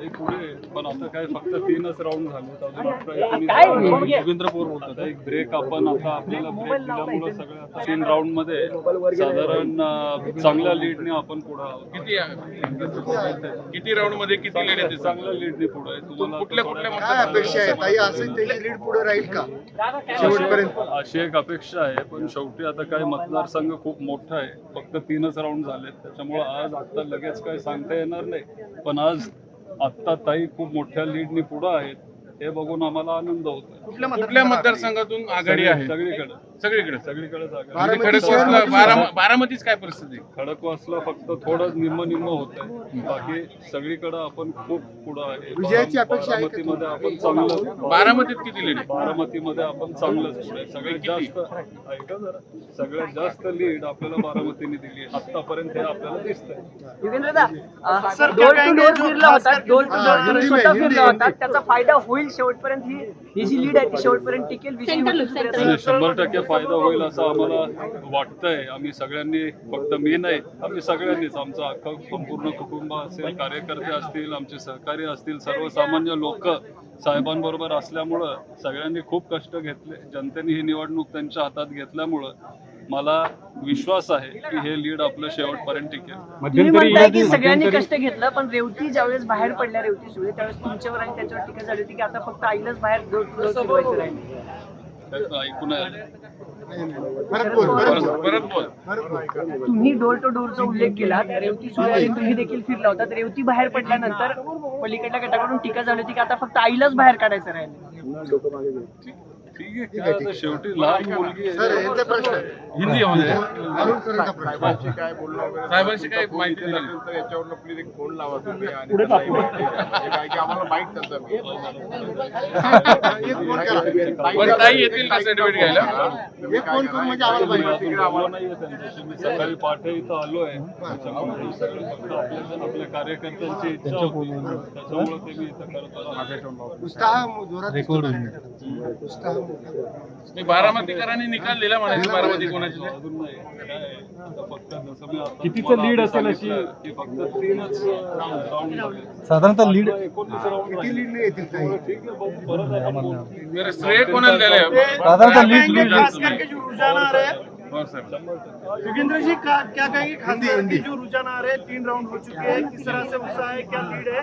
ते पुढे. पण आता काय फक्त तीनच राऊंड झाले एकोणीस रवींद्र पोर बोलतात एक ब्रेक आपण आता आपल्याला ब्रेक दिल्यामुळे सगळे आता तीन राऊंडमध्ये साधारण चांगल्या लीडने आपण पुढे आहोत. किती किती राऊंडमध्ये किती लेड येते चांगल्या लीडने पुढे तुम्हाला कुठल्या कुठल्या काय अपेक्षा आहे? ताई असं त्याची लीड पुढे राहील का? शेवटपर्यंत. अशी एक अपेक्षा आहे पण शेवटी आता काय मतदारसंघ खूप मोठा आहे. फक्त तीनच राऊंड झालेत. त्याच्यामुळे आज आता लगेच काय सांगता येणार नाही. पण आज आत्ता ताई खूप मोठ्या लीडनी पुढं आहेत. हे बघून आम्हाला आनंद होतो कुठल्या मतदारसंघातून आघाडी आहे? सगळीकडे. सगळीकडे. सगळीकडे जागा म्हणजे खडकवासला बारा बारामतीच काय परिस्थिती आहे? खडकवासला फक्त थोडं निम्म निम्म होत आहे बाकी सगळीकडे आपण खूप पुढे आहे. विजयाची अपेक्षा आहे का बारामतीमध्ये आपण चांगलं बारामतीत किती लेड बारामतीमध्ये आपण चांगलंच पुढे सगळ्यात जास्त ऐका जरा. सगळ्यात जास्त लीड आपल्याला बारामतीने दिली आहे. आतापर्यंत हे आपल्याला दिसतंय. युगेंद्रदा डोर टू डोर फिरला होता. डोर टू हा, डोर हिंदी स्वतः में, हिंदी, फिरला होता. हिंदी. त्याचा फायदा होईल शेवटपर्यंत ही ही जी लीड आहे ती शेवटपर्यंत टिकेल. विजयी शंभर टक्के फायदा होईल असं आम्हाला वाटतंय. आम्ही सगळ्यांनी फक्त मी नाही आम्ही सगळ्यांनीच आमचं अख्खं संपूर्ण कुटुंब असेल कार्यकर्ते असतील आमचे सहकारी असतील सर्वसामान्य लोक साहेबांबरोबर असल्यामुळं सगळ्यांनी खूप कष्ट घेतले. जनतेने ही निवडणूक त्यांच्या हातात घेतल्यामुळं मला विश्वास आहे की हे लीड आपलं शेवटपर्यंत टिकेल. की सगळ्यांनी कष्ट घेतलं पण रेवती ज्यावेळेस बाहेर पडल्या रेवती सुळे त्यावेळेस तुमच्यावर आणि त्याच्यावर टीका झाली होती की आता फक्त आईलाच बाहेर ऐकून तुम्ही डोर टू डोरचा उल्लेख केला. रेवती सुळे तुम्ही देखील फिरला होता. रेवती बाहेर पडल्यानंतर पलीकडल्या गटाकडून टीका झाली होती की आता फक्त आईलाच बाहेर काढायचं राहिलं. ठीक आहे काय आता शेवटी लहान मुलगी सर आहे यांचा प्रश्न आहे हिंदी मध्ये अरुण सरांचा प्रश्न साहेबांशी काय बोलणं वगैरे साहेबांशी काय माहिती असेल तर याच्यावरनं प्लीज एक फोन लावा तुम्ही आणि त्याला काय की आम्हाला माहीत त्यांचं मी. एक फोन करा. पण ताई येतील का सर्टिफिकेट घ्यायला? एक फोन करून म्हणजे आम्हाला मी माहिती बोललो नाहीये त्यांच्याशी. मी सकाळी पहाटे इथं त्याच्यामुळे हे. सगळं फक्त आपल्या आपल्या कार्यकर्त्यांची इच्छा होती. त्याच्यामुळे ते मी इथं करत आलो. उत्साह जोरात उत्साह मोठा. मी बारामतीकरांनी निकाल दिला म्हणायचं बारामती कोणाची? कितीचं लीड असेल अशी? राऊंड साधारणतः लीड राऊंड किती नाही येतील श्रेय कोणाला द्यायला साधारणतः लीड लीड खास करके जो रुझान आ रहे हैं साहेब. योगेंद्र जी का, क्या कहेंगे? खास करके जो रुझान आ रहे तीन राउंड हो चुके हैं. किस तरह से उत्साह है? क्या लीड है?